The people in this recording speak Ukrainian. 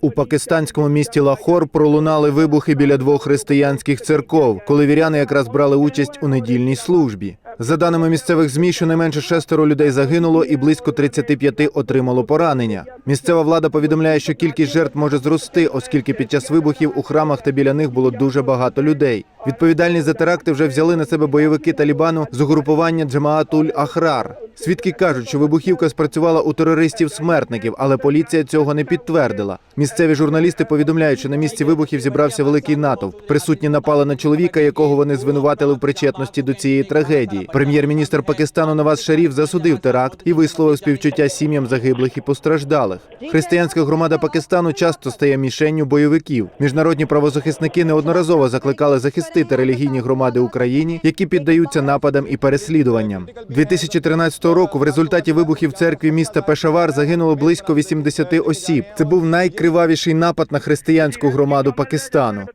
У пакистанському місті Лахор пролунали вибухи біля двох християнських церков, коли віряни якраз брали участь у недільній службі. За даними місцевих змі, щонайменше шестеро людей загинуло і близько 35 отримало поранення. Місцева влада повідомляє, що кількість жертв може зрости, оскільки під час вибухів у храмах та біля них було дуже багато людей. Відповідальність за теракти вже взяли на себе бойовики Талібану з угрупування Джамаатуль Ахрар. Свідки кажуть, що вибухівка спрацювала у терористів-смертників, але поліція цього не підтвердила. Місцеві журналісти повідомляють, що на місці вибухів зібрався великий натовп. Присутні напали на чоловіка, якого вони звинуватили в причетності до цієї трагедії. Прем'єр-міністр Пакистану Наваз Шаріф засудив теракт і висловив співчуття сім'ям загиблих і постраждалих. Християнська громада Пакистану часто стає мішенню бойовиків. Міжнародні правозахисники неодноразово закликали захистити релігійні громади Україні, які піддаються нападам і переслідуванням. 2013 року в результаті вибухів церкві міста Пешавар загинуло близько 80 осіб. Це був найкривавіший напад на християнську громаду Пакистану.